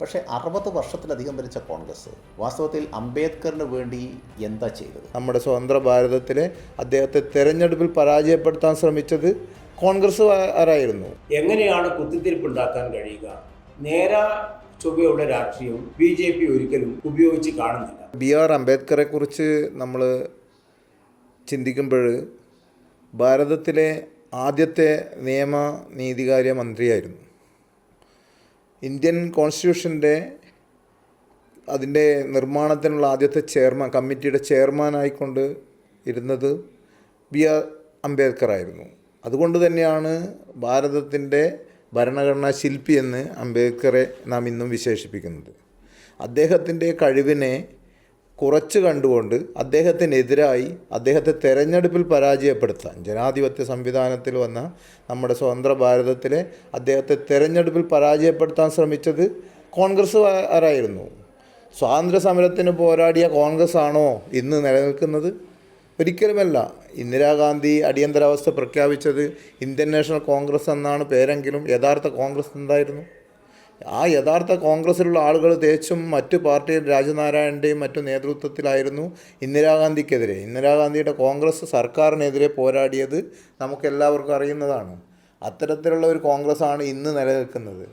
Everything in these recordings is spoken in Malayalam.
പക്ഷേ അറുപത് വർഷത്തിലധികം ഭരിച്ച കോൺഗ്രസ് വാസ്തവത്തിൽ അംബേദ്കറിന് വേണ്ടി എന്താ ചെയ്തത്? നമ്മുടെ സ്വതന്ത്ര ഭാരതത്തിലെ അദ്ദേഹത്തെ തെരഞ്ഞെടുപ്പിൽ പരാജയപ്പെടുത്താൻ ശ്രമിച്ചത് കോൺഗ്രസ് ആരായിരുന്നു എങ്ങനെയാണ് കുത്തിത്തിരിപ്പ് ഉണ്ടാക്കാൻ കഴിയുക? നേര ചൊവ്വയുള്ള രാഷ്ട്രീയം ബി ജെ പി ഒരിക്കലും ഉപയോഗിച്ച് കാണുന്നില്ല. ബി ആർ അംബേദ്കറെ കുറിച്ച് നമ്മൾ ചിന്തിക്കുമ്പോൾ ഭാരതത്തിലെ ആദ്യത്തെ നിയമ നീതികാര്യ മന്ത്രിയായിരുന്നു. ഇന്ത്യൻ കോൺസ്റ്റിറ്റ്യൂഷന്റെ അതിന്റെ നിർമ്മാണത്തിനുള്ള ആദ്യത്തെ ചെയർമാൻ കമ്മിറ്റിയുടെ ചെയർമാനായിക്കൊണ്ട് ഇരുന്നത് ബി ആർ അംബേദ്കർ ആയിരുന്നു. അതുകൊണ്ട് തന്നെയാണ് ഭാരതത്തിന്റെ ഭരണഘടനാ ശില്പി എന്ന് അംബേദ്കറെ നാം ഇന്നും വിശേഷിപ്പിക്കുന്നത്. അദ്ദേഹത്തിന്റെ കഴിവിനെ കുറച്ച് കണ്ടുകൊണ്ട് അദ്ദേഹത്തിനെതിരായി അദ്ദേഹത്തെ തെരഞ്ഞെടുപ്പിൽ പരാജയപ്പെടുത്താൻ ജനാധിപത്യ സംവിധാനത്തിൽ വന്ന നമ്മുടെ സ്വതന്ത്ര ഭാരതത്തിലെ അദ്ദേഹത്തെ തെരഞ്ഞെടുപ്പിൽ പരാജയപ്പെടുത്താൻ ശ്രമിച്ചത് കോൺഗ്രസ് ആരായിരുന്നു സ്വാതന്ത്ര്യ സമരത്തിന് പോരാടിയ കോൺഗ്രസ് ആണോ ഇന്ന് നിലനിൽക്കുന്നത്? ഒരിക്കലുമല്ല. ഇന്ദിരാഗാന്ധി അടിയന്തരാവസ്ഥ പ്രഖ്യാപിച്ചത് ഇന്ത്യൻ നാഷണൽ കോൺഗ്രസ് എന്നാണ് പേരെങ്കിലും യഥാർത്ഥ കോൺഗ്രസ് എന്തായിരുന്നു? ആ യഥാർത്ഥ കോൺഗ്രസ്സിലുള്ള ആളുകൾ തേച്ചും മറ്റു പാർട്ടി രാജനാരായണന്റെയും മറ്റു നേതൃത്വത്തിലായിരുന്നു ഇന്ദിരാഗാന്ധിക്കെതിരെ. ഇന്ദിരാഗാന്ധിയുടെ കോൺഗ്രസ് സർക്കാരിനെതിരെ പോരാടിയത് നമുക്കെല്ലാവർക്കും അറിയുന്നതാണ്. അത്തരത്തിലുള്ള ഒരു കോൺഗ്രസ്സാണ് ഇന്ന് നിലനിൽക്കുന്നത്.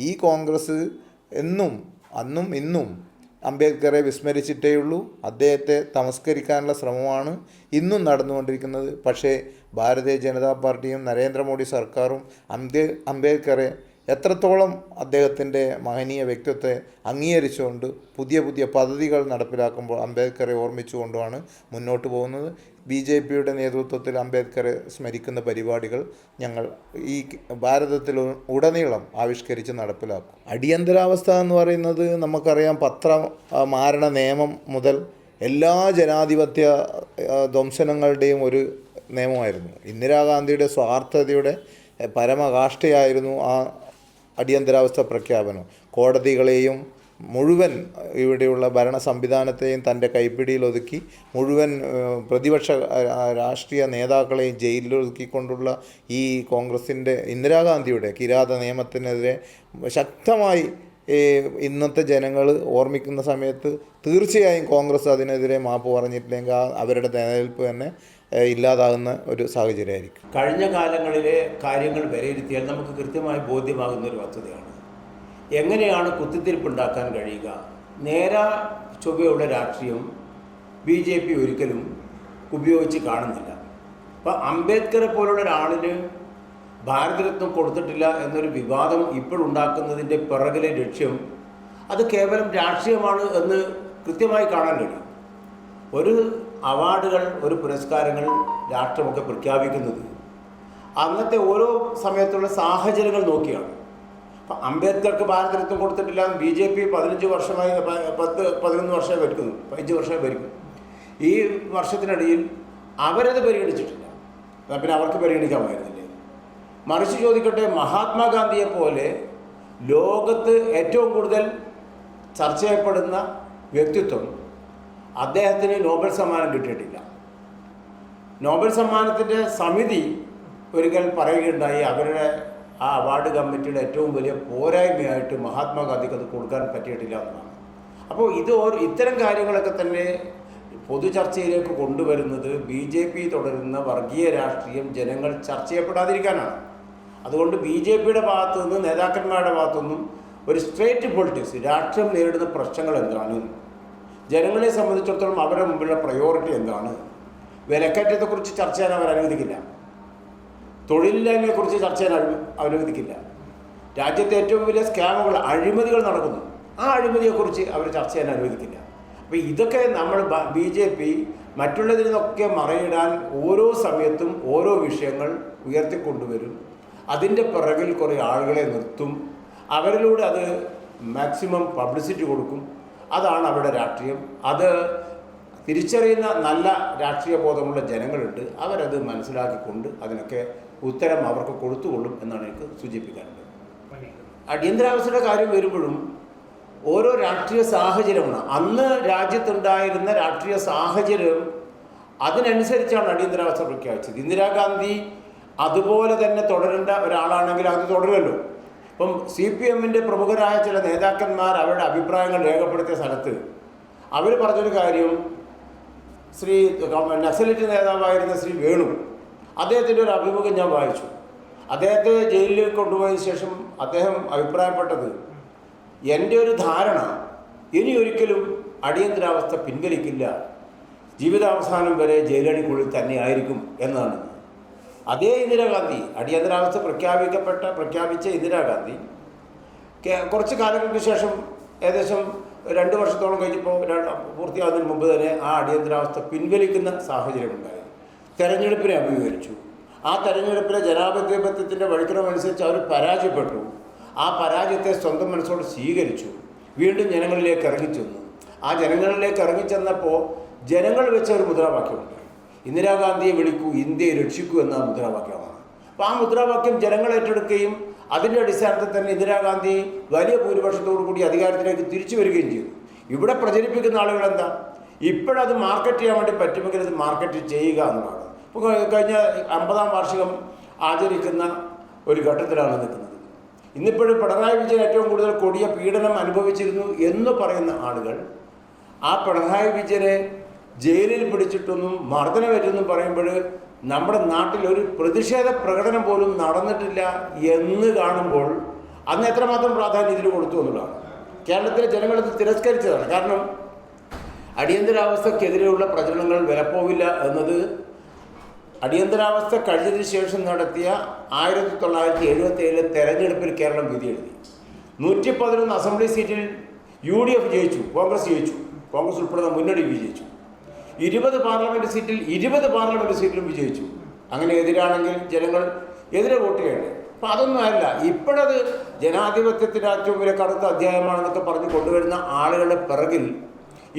ഈ കോൺഗ്രസ് എന്നും അന്നും ഇന്നും അംബേദ്കറെ വിസ്മരിച്ചിട്ടേയുള്ളൂ അദ്ദേഹത്തെ തമസ്കരിക്കാനുള്ള ശ്രമമാണ് ഇന്നും നടന്നുകൊണ്ടിരിക്കുന്നത്. പക്ഷേ ഭാരതീയ ജനതാ പാർട്ടിയും നരേന്ദ്രമോദി സർക്കാരും അംബേ അംബേദ്കറെ എത്രത്തോളം അദ്ദേഹത്തിന്റെ മഹനീയ വ്യക്തിത്വത്തെ അംഗീകരിച്ചുകൊണ്ട് പുതിയ പുതിയ പദ്ധതികൾ നടപ്പിലാക്കുമ്പോൾ അംബേദ്കറെ ഓർമ്മിച്ചുകൊണ്ടുമാണ് മുന്നോട്ട് പോകുന്നത്. ബി ജെ പിയുടെ നേതൃത്വത്തിൽ അംബേദ്കറെ സ്മരിക്കുന്ന പരിപാടികൾ ഞങ്ങൾ ഈ ഭാരതത്തിൽ ഉടനീളം ആവിഷ്കരിച്ച് നടപ്പിലാക്കും. അടിയന്തരാവസ്ഥ എന്ന് പറയുന്നത് നമുക്കറിയാം പത്ര മാരണ നിയമം മുതൽ എല്ലാ ജനാധിപത്യ ധ്വംസനങ്ങളുടെയും ഒരു നിയമമായിരുന്നു. ഇന്ദിരാഗാന്ധിയുടെ സ്വാർത്ഥതയുടെ പരമകാഷ്ഠയായിരുന്നു ആ അടിയന്തരാവസ്ഥ പ്രഖ്യാപനം. കോടതികളെയും മുഴുവൻ ഇവിടെയുള്ള ഭരണ സംവിധാനത്തെയും തന്റെ കൈപ്പിടിയിൽ ഒതുക്കി മുഴുവൻ പ്രതിപക്ഷ രാഷ്ട്രീയ നേതാക്കളെയും ജയിലിൽ ഒതുക്കിക്കൊണ്ടുള്ള ഈ കോൺഗ്രസിന്റെ ഇന്ദിരാഗാന്ധിയുടെ കിരാത നിയമത്തിനെതിരെ ശക്തമായി ഇന്നത്തെ ജനങ്ങൾ ഓർമ്മിക്കുന്ന സമയത്ത് തീർച്ചയായും കോൺഗ്രസ് അതിനെതിരെ മാപ്പ് പറഞ്ഞിട്ടില്ലെങ്കിൽ അവരുടെ നിലനിൽപ്പ് തന്നെ ഇല്ലാതാകുന്ന ഒരു സാഹചര്യമായിരിക്കും. കഴിഞ്ഞ കാലങ്ങളിലെ കാര്യങ്ങൾ വിലയിരുത്തിയാൽ നമുക്ക് കൃത്യമായി ബോധ്യമാകുന്ന ഒരു വസ്തുതയാണ്. എങ്ങനെയാണ് കുത്തിത്തിരിപ്പുണ്ടാക്കാൻ കഴിയുക? നേരാ ചൊവ്വയുള്ള രാഷ്ട്രീയം ബി ജെ പി ഒരിക്കലും ഉപയോഗിച്ച് കാണുന്നില്ല. അപ്പം അംബേദ്കറെ പോലുള്ള ഒരാളിന് ഭാരതരത്നം കൊടുത്തിട്ടില്ല എന്നൊരു വിവാദം ഇപ്പോഴുണ്ടാക്കുന്നതിന്റെ പിറകിലെ ലക്ഷ്യം അത് കേവലം രാഷ്ട്രീയമാണ് എന്ന് കൃത്യമായി കാണാൻ കഴിയും. ഒരു അവാർഡുകൾ ഒരു പുരസ്കാരങ്ങൾ രാഷ്ട്രമൊക്കെ പ്രഖ്യാപിക്കുന്നത്. അന്നത്തെ ഓരോ സമയത്തുള്ള സാഹചര്യങ്ങൾ നോക്കിയാണ്. അപ്പം അംബേദ്കർക്ക് ഭാരതരത്നം കൊടുത്തിട്ടില്ല ബി ജെ പി പതിനഞ്ച് വർഷമായി പത്ത് പതിനൊന്ന് വർഷമായി ഭരിക്കുന്നു പതിനഞ്ച് വർഷമായി ഭരിക്കും. ഈ വർഷത്തിനിടയിൽ അവരത് പരിഗണിച്ചിട്ടില്ല. പിന്നെ അവർക്ക് പരിഗണിക്കാമായിരുന്നില്ലേ? മറിച്ച് ചോദിക്കട്ടെ മഹാത്മാഗാന്ധിയെ പോലെ ലോകത്ത് ഏറ്റവും കൂടുതൽ ചർച്ച ചെയ്യപ്പെടുന്ന വ്യക്തിത്വം അദ്ദേഹത്തിന് നോബൽ സമ്മാനം കിട്ടിയിട്ടില്ല. നോബൽ സമ്മാനത്തിന്റെ സമിതി ഒരിക്കൽ പറയുകയുണ്ടായി അവരുടെ ആ അവാർഡ് കമ്മിറ്റിയുടെ ഏറ്റവും വലിയ പോരായ്മയായിട്ട് മഹാത്മാഗാന്ധിക്ക് അത് കൊടുക്കാൻ പറ്റിയിട്ടില്ല എന്നാണ്. അപ്പോൾ ഇത് ഇത്തരം കാര്യങ്ങളൊക്കെ തന്നെ പൊതു ചർച്ചയിലേക്ക് കൊണ്ടുവരുന്നത് ബി ജെ പി തുടരുന്ന വർഗീയ രാഷ്ട്രീയം ജനങ്ങൾ ചർച്ച ചെയ്യപ്പെടാതിരിക്കാനാണ്. അതുകൊണ്ട് ബി ജെ പിയുടെ ഭാഗത്തു നിന്നും നേതാക്കന്മാരുടെ ഭാഗത്തു നിന്നും ഒരു സ്ട്രേറ്റ് പൊളിറ്റിക്സ് രാഷ്ട്രീയം നേരിടുന്ന പ്രശ്നങ്ങൾ എന്താണ്? ജനങ്ങളെ സംബന്ധിച്ചിടത്തോളം അവരുടെ മുമ്പിലുള്ള പ്രയോറിറ്റി എന്താണ്? വിലക്കയറ്റത്തെക്കുറിച്ച് ചർച്ച ചെയ്യാൻ അവർ അനുവദിക്കില്ല. തൊഴിലില്ലായ്മയെക്കുറിച്ച് ചർച്ച ചെയ്യാൻ അനു- അനുവദിക്കില്ല. രാജ്യത്തെ ഏറ്റവും വലിയ സ്കാമുകൾ അഴിമതികൾ നടക്കുന്നു. ആ അഴിമതിയെക്കുറിച്ച് അവർ ചർച്ച ചെയ്യാൻ അനുവദിക്കില്ല. അപ്പോൾ ഇതൊക്കെ നമ്മൾ ബി ജെ പി മറ്റുള്ളതിൽ നിന്നൊക്കെ മറയിടാൻ ഓരോ സമയത്തും ഓരോ വിഷയങ്ങൾ ഉയർത്തിക്കൊണ്ടുവരും. അതിന്റെ പിറകിൽ കുറേ ആളുകളെ നിർത്തും. അവരിലൂടെ അത് മാക്സിമം പബ്ലിസിറ്റി കൊടുക്കും. അതാണ് അവരുടെ രാഷ്ട്രീയം. അത് തിരിച്ചറിയുന്ന നല്ല രാഷ്ട്രീയ ബോധമുള്ള ജനങ്ങളുണ്ട്. അവരത് മനസ്സിലാക്കിക്കൊണ്ട് അതിനൊക്കെ ഉത്തരം അവർക്ക് കൊടുത്തുകൊള്ളും എന്നാണ് എനിക്ക് സൂചിപ്പിക്കാനുള്ളത്. അടിയന്തരാവസ്ഥയുടെ കാര്യം വരുമ്പോഴും ഓരോ രാഷ്ട്രീയ സാഹചര്യമാണ്. അന്ന് രാജ്യത്തുണ്ടായിരുന്ന രാഷ്ട്രീയ സാഹചര്യം അതിനനുസരിച്ചാണ് അടിയന്തരാവസ്ഥ പ്രഖ്യാപിച്ചത്. ഇന്ദിരാഗാന്ധി അതുപോലെ തന്നെ തുടരേണ്ട ഒരാളാണെങ്കിൽ അത് തുടരുമല്ലോ. ഇപ്പം സി പി എമ്മിന്റെ പ്രമുഖരായ ചില നേതാക്കന്മാർ അവരുടെ അഭിപ്രായങ്ങൾ രേഖപ്പെടുത്തിയ സ്ഥലത്ത് അവർ പറഞ്ഞൊരു കാര്യം. ശ്രീ നക്സലിറ്റ് നേതാവായിരുന്ന ശ്രീ വേണു അദ്ദേഹത്തിന്റെ ഒരു അഭിമുഖം ഞാൻ വായിച്ചു. അദ്ദേഹത്തെ ജയിലിൽ കൊണ്ടുപോയതിന് ശേഷം അദ്ദേഹം അഭിപ്രായപ്പെട്ടത് എന്റെ ഒരു ധാരണ ഇനി ഒരിക്കലും അടിയന്തരാവസ്ഥ പിൻവലിക്കില്ല. ജീവിതാവസാനം വരെ ജയിലടിക്കുള്ളിൽ തന്നെയായിരിക്കും എന്നാണ്. അതേ ഇന്ദിരാഗാന്ധി അടിയന്തരാവസ്ഥ പ്രഖ്യാപിക്കപ്പെട്ട പ്രഖ്യാപിച്ച ഇന്ദിരാഗാന്ധി കുറച്ച് കാലങ്ങൾക്ക് ശേഷം ഏകദേശം രണ്ട് വർഷത്തോളം കഴിഞ്ഞപ്പോൾ പൂർത്തിയാകുന്നതിന് മുമ്പ് തന്നെ ആ അടിയന്തരാവസ്ഥ പിൻവലിക്കുന്ന സാഹചര്യമുണ്ടായി തെരഞ്ഞെടുപ്പിനെ അഭിമുഖീകരിച്ചു. ആ തെരഞ്ഞെടുപ്പിലെ ജനാധിപത്യത്തിന്റെ വഴിക്കണമനുസരിച്ച് അവർ പരാജയപ്പെട്ടു. ആ പരാജയത്തെ സ്വന്തം മനസ്സോട് സ്വീകരിച്ചു. വീണ്ടും ജനങ്ങളിലേക്ക് ഇറങ്ങിച്ചെന്നു. ആ ജനങ്ങളിലേക്ക് ഇറങ്ങിച്ചെന്നപ്പോൾ ജനങ്ങൾ വെച്ച ഒരു മുദ്രാവാക്യമുണ്ട് ഇന്ദിരാഗാന്ധിയെ വിളിക്കൂ ഇന്ത്യയെ രക്ഷിക്കൂ എന്ന മുദ്രാവാക്യമാണ്. അപ്പോൾ ആ മുദ്രാവാക്യം ജനങ്ങൾ ഏറ്റെടുക്കുകയും അതിന്റെ അടിസ്ഥാനത്തിൽ തന്നെ ഇന്ദിരാഗാന്ധി വലിയ ഭൂരിപക്ഷത്തോടു കൂടി അധികാരത്തിലേക്ക് തിരിച്ചു വരികയും ചെയ്തു. ഇവിടെ പ്രചരിപ്പിക്കുന്ന ആളുകൾ എന്താ? ഇപ്പോഴത് മാർക്കറ്റ് ചെയ്യാൻ വേണ്ടി പറ്റുമെങ്കിൽ അത് മാർക്കറ്റ് ചെയ്യുക എന്നുള്ളതാണ്. ഇപ്പോൾ കഴിഞ്ഞ അമ്പതാം വാർഷികം ആചരിക്കുന്ന ഒരു ഘട്ടത്തിലാണ് നിൽക്കുന്നത്. ഇന്നിപ്പോഴും പിണറായി വിജയൻ ഏറ്റവും കൂടുതൽ കൊടിയ പീഡനം അനുഭവിച്ചിരുന്നു എന്ന് പറയുന്ന ആളുകൾ ആ പിണറായി വിജയനെ ജയിലിൽ പിടിച്ചിട്ടൊന്നും മർദ്ദനമേറ്റെന്നും പറയുമ്പോൾ നമ്മുടെ നാട്ടിൽ ഒരു പ്രതിഷേധ പ്രകടനം പോലും നടന്നിട്ടില്ല എന്ന് കാണുമ്പോൾ അന്ന് എത്രമാത്രം പ്രാധാന്യം ഇതിന് കൊടുത്തു എന്നുള്ളതാണ്. കേരളത്തിലെ ജനങ്ങൾ ഇത് തിരസ്കരിച്ചതാണ്. കാരണം അടിയന്തരാവസ്ഥക്കെതിരെയുള്ള പ്രചരണങ്ങൾ വിലപ്പോവില്ല എന്നത് അടിയന്തരാവസ്ഥ കഴിഞ്ഞതിന് ശേഷം നടത്തിയ ആയിരത്തി തൊള്ളായിരത്തി എഴുപത്തി ഏഴിലെ തെരഞ്ഞെടുപ്പിൽ കേരളം വിധി എഴുതി നൂറ്റി പതിനൊന്ന് അസംബ്ലി സീറ്റിൽ യു ഡി എഫ് ജയിച്ചു കോൺഗ്രസ് ജയിച്ചു കോൺഗ്രസ് ഉൾപ്പെടുന്ന മുന്നണി വിജയിച്ചു ഇരുപത് പാർലമെന്റ് സീറ്റിൽ ഇരുപത് പാർലമെന്റ് സീറ്റിലും വിജയിച്ചു. അങ്ങനെ എതിരാണെങ്കിൽ ജനങ്ങൾ എതിരെ വോട്ട് ചെയ്യണ്ടേ? അപ്പം അതൊന്നുമല്ല ഇപ്പോഴത് ജനാധിപത്യത്തിന്റെ ഏറ്റവും വലിയ കടുത്ത അധ്യായമാണെന്നൊക്കെ പറഞ്ഞ് കൊണ്ടുവരുന്ന ആളുകളുടെ പിറകിൽ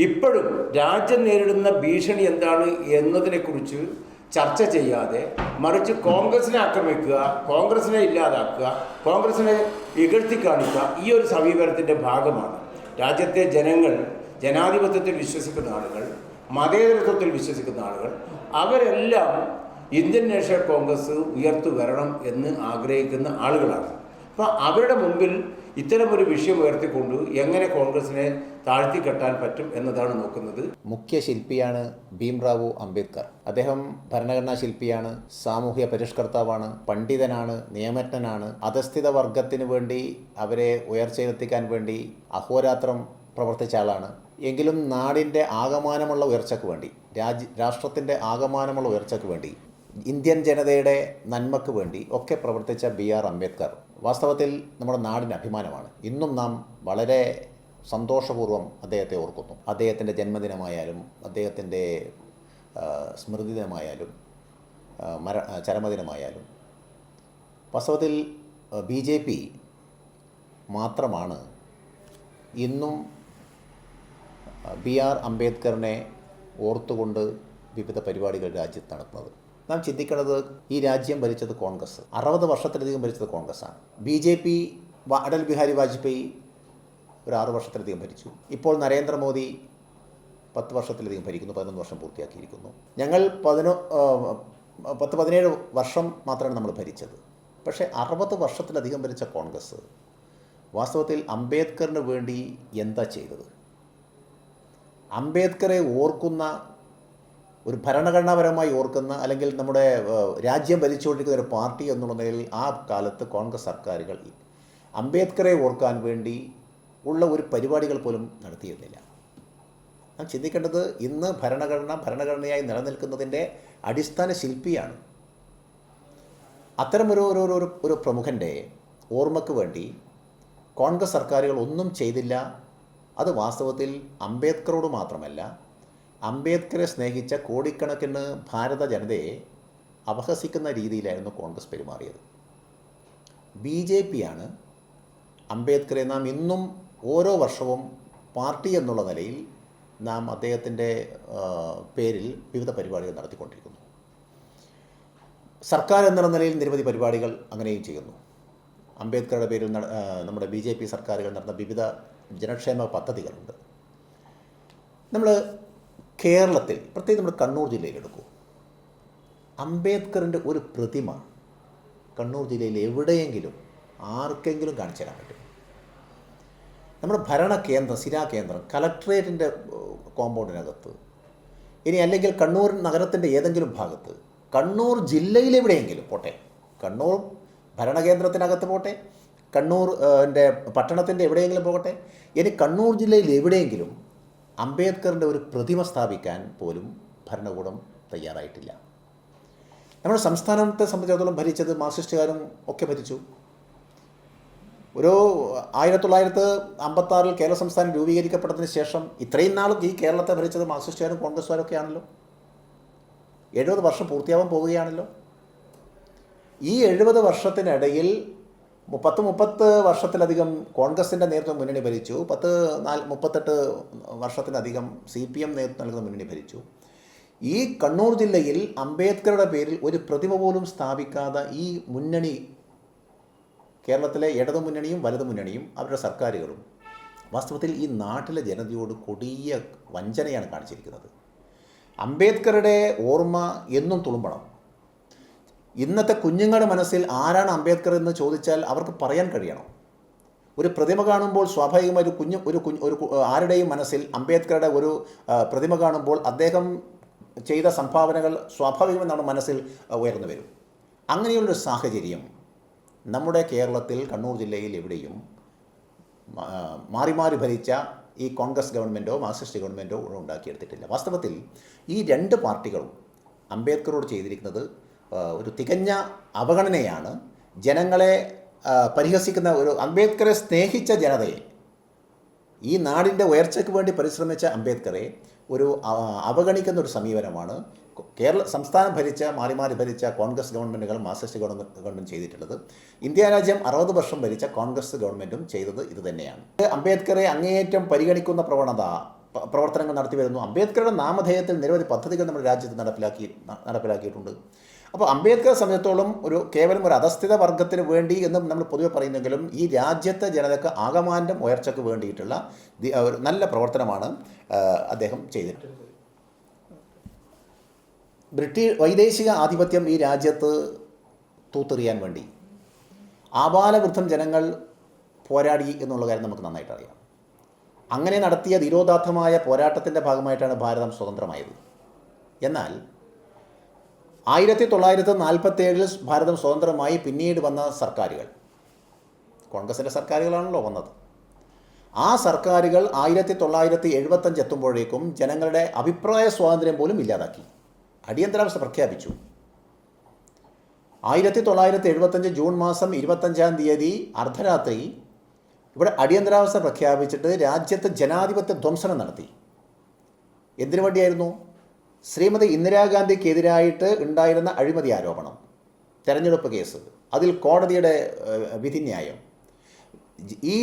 ഇപ്പോഴും രാജ്യം നേരിടുന്ന ഭീഷണി എന്താണ് എന്നതിനെക്കുറിച്ച് ചർച്ച ചെയ്യാതെ മറിച്ച് കോൺഗ്രസിനെ ആക്രമിക്കുക കോൺഗ്രസിനെ ഇല്ലാതാക്കുക കോൺഗ്രസിനെ ഇകഴ്ത്തി കാണിക്കുക ഈ ഒരു സമീപനത്തിന്റെ ഭാഗമാണ്. രാജ്യത്തെ ജനങ്ങൾ ജനാധിപത്യത്തിൽ വിശ്വസിക്കുന്ന ആളുകൾ മതേതരത്വത്തിൽ വിശ്വസിക്കുന്ന ആളുകൾ അവരെല്ലാം ഇന്ത്യൻ നാഷണൽ കോൺഗ്രസ് ഉയർത്തു വരണം എന്ന് ആഗ്രഹിക്കുന്ന ആളുകളാണ്. അപ്പോൾ അവരുടെ മുമ്പിൽ ഇത്തരമൊരു വിഷയം ഉയർത്തിക്കൊണ്ട് എങ്ങനെ കോൺഗ്രസിനെ താഴ്ത്തിക്കെട്ടാൻ പറ്റും എന്നതാണ് നോക്കുന്നത്. മുഖ്യ ശില്പിയാണ് ഭീംറാവു അംബേദ്കർ. അദ്ദേഹം ഭരണഘടനാ ശില്പിയാണ് സാമൂഹ്യ പരിഷ്കർത്താവാണ് പണ്ഡിതനാണ് നിയമജ്ഞനാണ്. അധസ്ഥിത വർഗത്തിന് വേണ്ടി അവരെ ഉയർച്ചയിലെത്തിക്കാൻ വേണ്ടി അഹോരാത്രം പ്രവർത്തിച്ച ആളാണ്. എങ്കിലും നാടിന്റെ ആകമാനമുള്ള ഉയർച്ചയ്ക്ക് വേണ്ടി രാജ്യ രാഷ്ട്രത്തിന്റെ ആകമാനമുള്ള ഉയർച്ചയ്ക്ക് വേണ്ടി ഇന്ത്യൻ ജനതയുടെ നന്മക്ക് വേണ്ടി ഒക്കെ പ്രവർത്തിച്ച ബി ആർ അംബേദ്കർ വാസ്തവത്തിൽ നമ്മുടെ നാടിന് അഭിമാനമാണ്. ഇന്നും നാം വളരെ സന്തോഷപൂർവം അദ്ദേഹത്തെ ഓർക്കുന്നു. അദ്ദേഹത്തിന്റെ ജന്മദിനമായാലും അദ്ദേഹത്തിന്റെ സ്മൃതി ദിനമായാലും മര ചരമദിനമായാലും വാസ്തവത്തിൽ ബി ജെ പി മാത്രമാണ് ഇന്നും ബി ആർ അംബേദ്കറിനെ ഓർത്തുകൊണ്ട് വിവിധ പരിപാടികൾ രാജ്യത്ത് നടത്തുന്നത് നാം ചിന്തിക്കുന്നത് ഈ രാജ്യം ഭരിച്ചത് കോൺഗ്രസ്. അറുപത് വർഷത്തിലധികം ഭരിച്ചത് കോൺഗ്രസ്സാണ്. B J P Atal Bihari Vajpayee ഒരു ആറ് വർഷത്തിലധികം ഭരിച്ചു. ഇപ്പോൾ നരേന്ദ്രമോദി പത്ത് വർഷത്തിലധികം ഭരിക്കുന്നു പതിനൊന്ന് വർഷം പൂർത്തിയാക്കിയിരിക്കുന്നു. ഞങ്ങൾ പതിനോ പത്ത് പതിനേഴ് വർഷം മാത്രമാണ് നമ്മൾ ഭരിച്ചത്. പക്ഷേ അറുപത് വർഷത്തിലധികം ഭരിച്ച കോൺഗ്രസ് വാസ്തവത്തിൽ അംബേദ്കറിന് വേണ്ടി എന്താ ചെയ്തത്? അംബേദ്കറെ ഓർക്കുന്ന ഒരു ഭരണഘടനാപരമായി ഓർക്കുന്ന അല്ലെങ്കിൽ നമ്മുടെ രാജ്യം ഭരിച്ചുകൊണ്ടിരിക്കുന്ന ഒരു പാർട്ടി എന്നുള്ള നിലയിൽ ആ കാലത്ത് കോൺഗ്രസ് സർക്കാരുകൾ അംബേദ്കറെ ഓർക്കാൻ വേണ്ടി ഉള്ള ഒരു പരിപാടികൾ പോലും നടത്തിയിരുന്നില്ല. നാം ചിന്തിക്കേണ്ടത് ഇന്ന് ഭരണഘടന ഭരണഘടനയായി നിലനിൽക്കുന്നതിന്റെ അടിസ്ഥാന ശില്പിയാണ്. അത്തരമൊരു ഒരു ഒരു ഒരു- പ്രമുഖന്റെ ഓർമ്മയ്ക്ക് വേണ്ടി കോൺഗ്രസ് സർക്കാരുകൾ ഒന്നും ചെയ്തില്ല അത് വാസ്തവത്തിൽ അംബേദ്കറോട് മാത്രമല്ല അംബേദ്കറെ സ്നേഹിച്ച കോടിക്കണക്കിന് ഭാരത ജനതയെ അപഹസിക്കുന്ന രീതിയിലായിരുന്നു കോൺഗ്രസ് പെരുമാറിയത്. ബി ജെ പിയാണ് അംബേദ്കറെ നാം ഇന്നും ഓരോ വർഷവും പാർട്ടി എന്നുള്ള നിലയിൽ നാം അദ്ദേഹത്തിന്റെ പേരിൽ വിവിധ പരിപാടികൾ നടത്തിക്കൊണ്ടിരിക്കുന്നു. സർക്കാർ എന്നുള്ള നിലയിൽ നിരവധി പരിപാടികൾ അങ്ങനെയും ചെയ്യുന്നു. അംബേദ്കറുടെ പേരിൽ നമ്മുടെ ബി സർക്കാരുകൾ നടന്ന വിവിധ ജനക്ഷേമ പദ്ധതികളുണ്ട്. നമ്മൾ കേരളത്തിൽ പ്രത്യേകിച്ച് നമ്മുടെ കണ്ണൂർ ജില്ലയിൽ എടുക്കൂ. അംബേദ്കറിന്റെ ഒരു പ്രതിമ കണ്ണൂർ ജില്ലയിൽ എവിടെയെങ്കിലും ആർക്കെങ്കിലും കാണിച്ചു തരാൻ പറ്റും. നമ്മുടെ ഭരണ കേന്ദ്രം സിരാ കേന്ദ്രം കലക്ട്രേറ്റിന്റെ കോമ്പൗണ്ടിനകത്ത്. ഇനി അല്ലെങ്കിൽ കണ്ണൂർ നഗരത്തിന്റെ ഏതെങ്കിലും ഭാഗത്ത് കണ്ണൂർ ജില്ലയിലെവിടെയെങ്കിലും പോട്ടെ. കണ്ണൂർ ഭരണകേന്ദ്രത്തിനകത്ത് പോട്ടെ. കണ്ണൂർ എന്റെ പട്ടണത്തിന്റെ എവിടെയെങ്കിലും പോകട്ടെ? ഇനി കണ്ണൂർ ജില്ലയിൽ എവിടെയെങ്കിലും അംബേദ്കറിന്റെ ഒരു പ്രതിമ സ്ഥാപിക്കാൻ പോലും ഭരണകൂടം തയ്യാറായിട്ടില്ല. നമ്മുടെ സംസ്ഥാനത്തെ സംബന്ധിച്ചിടത്തോളം ഭരിച്ചത് മാർക്സിസ്റ്റുകാരും ഒക്കെ ഭരിച്ചു. ഒരു ആയിരത്തി തൊള്ളായിരത്തി അമ്പത്താറിൽ കേരള സംസ്ഥാനം രൂപീകരിക്കപ്പെട്ടതിന് ശേഷം ഇത്രയും നാളും ഈ കേരളത്തെ ഭരിച്ചത് മാർക്സിസ്റ്റുകാരും കോൺഗ്രസ്സുകാരും ഒക്കെ ആണല്ലോ എഴുപത് വർഷം പൂർത്തിയാവാൻ പോവുകയാണല്ലോ. ഈ എഴുപത് വർഷത്തിനിടയിൽ പത്ത് മുപ്പത്ത് വർഷത്തിലധികം കോൺഗ്രസിന്റെ നേതൃത്വം മുന്നണി ഭരിച്ചു. പത്ത് നാല് മുപ്പത്തെട്ട് വർഷത്തിലധികം സി പി എം നേതൃത്വം നൽകുന്ന മുന്നണി ഭരിച്ചു. ഈ കണ്ണൂർ ജില്ലയിൽ അംബേദ്കറുടെ പേരിൽ ഒരു പ്രതിമ പോലും സ്ഥാപിക്കാതെ ഈ മുന്നണി കേരളത്തിലെ ഇടതു മുന്നണിയും വലതു മുന്നണിയും അവരുടെ സർക്കാരുകളും വാസ്തവത്തിൽ ഈ നാട്ടിലെ ജനതയോട് കൊടിയ വഞ്ചനയാണ് കാണിച്ചിരിക്കുന്നത്. അംബേദ്കറുടെ ഓർമ്മ എന്നും തുളുമ്പണം. ഇന്നത്തെ കുഞ്ഞുങ്ങളുടെ മനസ്സിൽ ആരാണ് അംബേദ്കർ എന്ന് ചോദിച്ചാൽ അവർക്ക് പറയാൻ കഴിയണം. ഒരു പ്രതിമ കാണുമ്പോൾ സ്വാഭാവികമായി ഒരു കുഞ്ഞു ഒരു കുഞ്ഞ് ഒരു ആരുടെയും മനസ്സിൽ അംബേദ്കറുടെ ഒരു പ്രതിമ കാണുമ്പോൾ അദ്ദേഹം ചെയ്ത സംഭാവനകൾ സ്വാഭാവികം നമ്മുടെ മനസ്സിൽ ഉയർന്നു വരും. അങ്ങനെയുള്ളൊരു സാഹചര്യം നമ്മുടെ കേരളത്തിൽ കണ്ണൂർ ജില്ലയിൽ എവിടെയും മാറി മാറി ഭരിച്ച ഈ കോൺഗ്രസ് ഗവൺമെന്റോ മാർക്സിസ്റ്റ് ഗവൺമെന്റോ ഉണ്ടാക്കിയെടുത്തിട്ടില്ല. വാസ്തവത്തിൽ ഈ രണ്ട് പാർട്ടികളും അംബേദ്കറോട് ചെയ്തിരിക്കുന്നത് ഒരു തികഞ്ഞ അവഗണനയാണ് ജനങ്ങളെ പരിഹസിക്കുന്ന ഒരു അംബേദ്കറെ സ്നേഹിച്ച ജനതയെ ഈ നാടിന്റെ ഉയർച്ചയ്ക്ക് വേണ്ടി പരിശ്രമിച്ച അംബേദ്കറെ ഒരു അവഗണിക്കുന്ന ഒരു സമീപനമാണ് കേരള സംസ്ഥാനം ഭരിച്ച മാറി മാറി ഭരിച്ച കോൺഗ്രസ് ഗവൺമെന്റുകൾ മാർക്സിസ്റ്റ് ഗവൺമെന്റ് ഗവൺമെന്റ് ചെയ്തിട്ടുള്ളത്. ഇന്ത്യ രാജ്യം അറുപത് വർഷം ഭരിച്ച കോൺഗ്രസ് ഗവൺമെന്റും ചെയ്തത് ഇതുതന്നെയാണ് അംബേദ്കറെ അങ്ങേയറ്റം പരിഗണിക്കുന്ന പ്രവണത പ്രവർത്തനങ്ങൾ നടത്തി വരുന്നു. അംബേദ്കറുടെ നാമധേയത്തിൽ നിരവധി പദ്ധതികൾ നമ്മുടെ രാജ്യത്ത് നടപ്പിലാക്കി നടപ്പിലാക്കിയിട്ടുണ്ട്. അപ്പോൾ അംബേദ്കർ സംബന്ധിച്ചിടത്തോളം ഒരു കേവലം ഒരു അധസ്ഥിത വർഗത്തിന് വേണ്ടി എന്നും നമ്മൾ പൊതുവെ പറയുന്നെങ്കിലും ഈ രാജ്യത്തെ ജനതയ്ക്ക് ആകമാനം ഉയർച്ചയ്ക്ക് വേണ്ടിയിട്ടുള്ള ഒരു നല്ല പ്രവർത്തനമാണ് അദ്ദേഹം ചെയ്തിട്ടുള്ളത് ബ്രിട്ടീഷ് വൈദേശിക ആധിപത്യം ഈ രാജ്യത്ത് തൂത്തെറിയാൻ വേണ്ടി. ആബാലവൃദ്ധം ജനങ്ങൾ പോരാടി എന്നുള്ള കാര്യം നമുക്ക് നന്നായിട്ട് അറിയാം. അങ്ങനെ നടത്തിയ ധീരോദാത്തമായ പോരാട്ടത്തിന്റെ ഭാഗമായിട്ടാണ് ഭാരതം സ്വതന്ത്രമായത്. എന്നാൽ ആയിരത്തി തൊള്ളായിരത്തി നാൽപ്പത്തേഴിൽ ഭാരതം സ്വതന്ത്രമായി പിന്നീട് വന്ന സർക്കാരുകൾ. കോൺഗ്രസിന്റെ സർക്കാരുകളാണല്ലോ വന്നത്. ആ സർക്കാരുകൾ ആയിരത്തി തൊള്ളായിരത്തി എഴുപത്തഞ്ച് എത്തുമ്പോഴേക്കും ജനങ്ങളുടെ അഭിപ്രായ സ്വാതന്ത്ര്യം പോലും ഇല്ലാതാക്കി. അടിയന്തരാവസ്ഥ പ്രഖ്യാപിച്ചു. ആയിരത്തി തൊള്ളായിരത്തി എഴുപത്തഞ്ച് ജൂൺ മാസം ഇരുപത്തഞ്ചാം തീയതി അർദ്ധരാത്രി ഇവിടെ അടിയന്തരാവസ്ഥ പ്രഖ്യാപിച്ചിട്ട് രാജ്യത്ത് ജനാധിപത്യ ധ്വംസനം നടത്തി. എന്തിനു വേണ്ടിയായിരുന്നു? ശ്രീമതി ഇന്ദിരാഗാന്ധിക്കെതിരായിട്ട് ഉണ്ടായിരുന്ന അഴിമതി ആരോപണം തെരഞ്ഞെടുപ്പ് കേസ് അതിൽ കോടതിയുടെ വിധിന്യായം. ഈ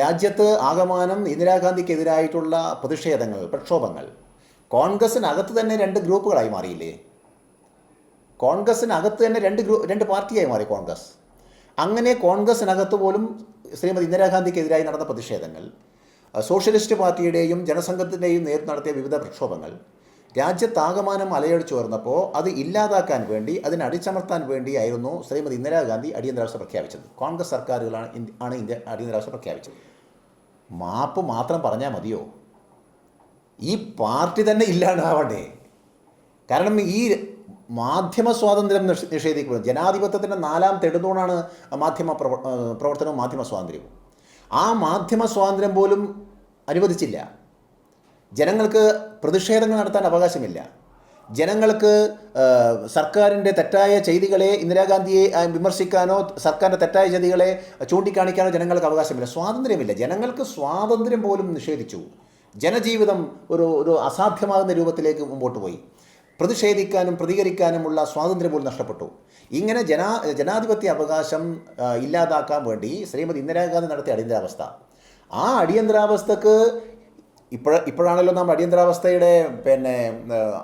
രാജ്യത്ത് ആകമാനം ഇന്ദിരാഗാന്ധിക്കെതിരായിട്ടുള്ള പ്രതിഷേധങ്ങൾ പ്രക്ഷോഭങ്ങൾ കോൺഗ്രസിനകത്ത് തന്നെ രണ്ട് ഗ്രൂപ്പുകളായി മാറിയില്ലേ? കോൺഗ്രസിനകത്ത് തന്നെ രണ്ട് ഗ്രൂ രണ്ട് പാർട്ടിയായി മാറി കോൺഗ്രസ്. അങ്ങനെ കോൺഗ്രസിനകത്ത് പോലും ശ്രീമതി ഇന്ദിരാഗാന്ധിക്കെതിരായി നടന്ന പ്രതിഷേധങ്ങൾ സോഷ്യലിസ്റ്റ് പാർട്ടിയുടെയും ജനസംഘത്തിന്റെയും നേരിട്ട് നടത്തിയ വിവിധ പ്രക്ഷോഭങ്ങൾ രാജ്യത്താകമാനം അലയടിച്ചു വന്നപ്പോൾ അത് ഇല്ലാതാക്കാൻ വേണ്ടി അതിനെ അടിച്ചമർത്താൻ വേണ്ടിയായിരുന്നു ശ്രീമതി ഇന്ദിരാഗാന്ധി അടിയന്തരാവസ്ഥ പ്രഖ്യാപിച്ചത്. കോൺഗ്രസ് സർക്കാരുകളാണ് ആണ് ഇന്ത്യ അടിയന്തരാവസ്ഥ പ്രഖ്യാപിച്ചത്. മാപ്പ് മാത്രം പറഞ്ഞാൽ മതിയോ? ഈ പാർട്ടി തന്നെ ഇല്ലാണ്ടാവണ്ടേ? കാരണം ഈ മാധ്യമ സ്വാതന്ത്ര്യം നിഷ് നിഷേധിക്കുന്നത് ജനാധിപത്യത്തിന്റെ നാലാം തെടുതൂണാണ് മാധ്യമ പ്രവർത്തനവും മാധ്യമ സ്വാതന്ത്ര്യവും. ആ മാധ്യമ സ്വാതന്ത്ര്യം പോലും അനുവദിച്ചില്ല. ജനങ്ങൾക്ക് പ്രതിഷേധങ്ങൾ നടത്താൻ അവകാശമില്ല. ജനങ്ങൾക്ക് സർക്കാരിന്റെ തെറ്റായ ചെയ്തികളെ ഇന്ദിരാഗാന്ധിയെ വിമർശിക്കാനോ സർക്കാരിന്റെ തെറ്റായ ചെയ്തികളെ ചൂണ്ടിക്കാണിക്കാനോ ജനങ്ങൾക്ക് അവകാശമില്ല. സ്വാതന്ത്ര്യമില്ല. ജനങ്ങൾക്ക് സ്വാതന്ത്ര്യം പോലും നിഷേധിച്ചു. ജനജീവിതം ഒരു ഒരു അസാധ്യമാകുന്ന രൂപത്തിലേക്ക് മുമ്പോട്ട് പോയി. പ്രതിഷേധിക്കാനും പ്രതികരിക്കാനുമുള്ള സ്വാതന്ത്ര്യം പോലും നഷ്ടപ്പെട്ടു. ഇങ്ങനെ ജനാ ജനാധിപത്യ അവകാശം ഇല്ലാതാക്കാൻ വേണ്ടി ശ്രീമതി ഇന്ദിരാഗാന്ധി നടത്തിയ അടിയന്തരാവസ്ഥ. ആ അടിയന്തരാവസ്ഥക്ക് ഇപ്പോഴ ഇപ്പോഴാണല്ലോ നാം അടിയന്തരാവസ്ഥയുടെ പിന്നെ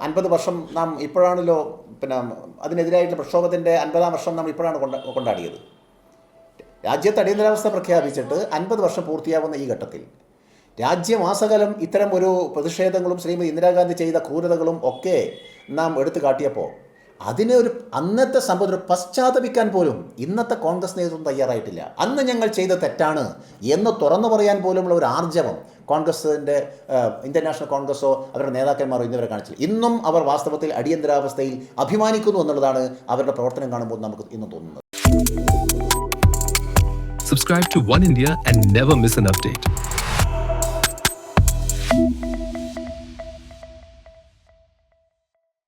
അൻപത് വർഷം നാം ഇപ്പോഴാണല്ലോ പിന്നെ അതിനെതിരായിട്ടുള്ള പ്രക്ഷോഭത്തിന്റെ അൻപതാം വർഷം നാം ഇപ്പോഴാണ് കൊണ്ട കൊണ്ടാടിയത്. രാജ്യത്ത് അടിയന്തരാവസ്ഥ പ്രഖ്യാപിച്ചിട്ട് അൻപത് വർഷം പൂർത്തിയാവുന്ന ഈ ഘട്ടത്തിൽ രാജ്യമാസകലം ഇത്തരം ഒരു പ്രതിഷേധങ്ങളും ശ്രീമതി ഇന്ദിരാഗാന്ധി ചെയ്ത ക്രൂരതകളും ഒക്കെ നാം എടുത്തു കാട്ടിയപ്പോൾ അതിനെ ഒരു അന്നത്തെ സംഭവത്തിൽ പശ്ചാത്തപിക്കാൻ പോലും ഇന്നത്തെ കോൺഗ്രസ് നേതൃത്വം തയ്യാറായിട്ടില്ല. അന്ന് ഞങ്ങൾ ചെയ്ത തെറ്റാണ് എന്ന് തുറന്നു പറയാൻ പോലുമുള്ള ഒരു ആർജവം കോൺഗ്രസിന്റെ ഇന്ത്യൻ നാഷണൽ കോൺഗ്രസോ അവരുടെ നേതാക്കന്മാരോ ഇന്നിവരെ കാണിച്ചില്ല. ഇന്നും അവർ വാസ്തവത്തിൽ അടിയന്തരാവസ്ഥയിൽ അഭിമാനിക്കുന്നു എന്നുള്ളതാണ് അവരുടെ പ്രവർത്തനം കാണുമ്പോൾ നമുക്ക് ഇന്ന് തോന്നുന്നത്. Subscribe to One India and never miss an update.